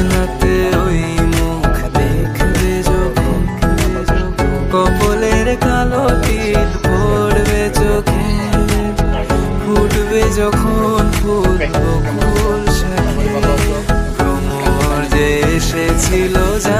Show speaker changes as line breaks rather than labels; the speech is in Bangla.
আয়নাতে ওই মুখ দেখবে যখন। কপলের কালো তিল পড়বে চোখে। ফুটবে যখন ফুল বকুল সাথে। ভ্রমর যে এসেছিল যা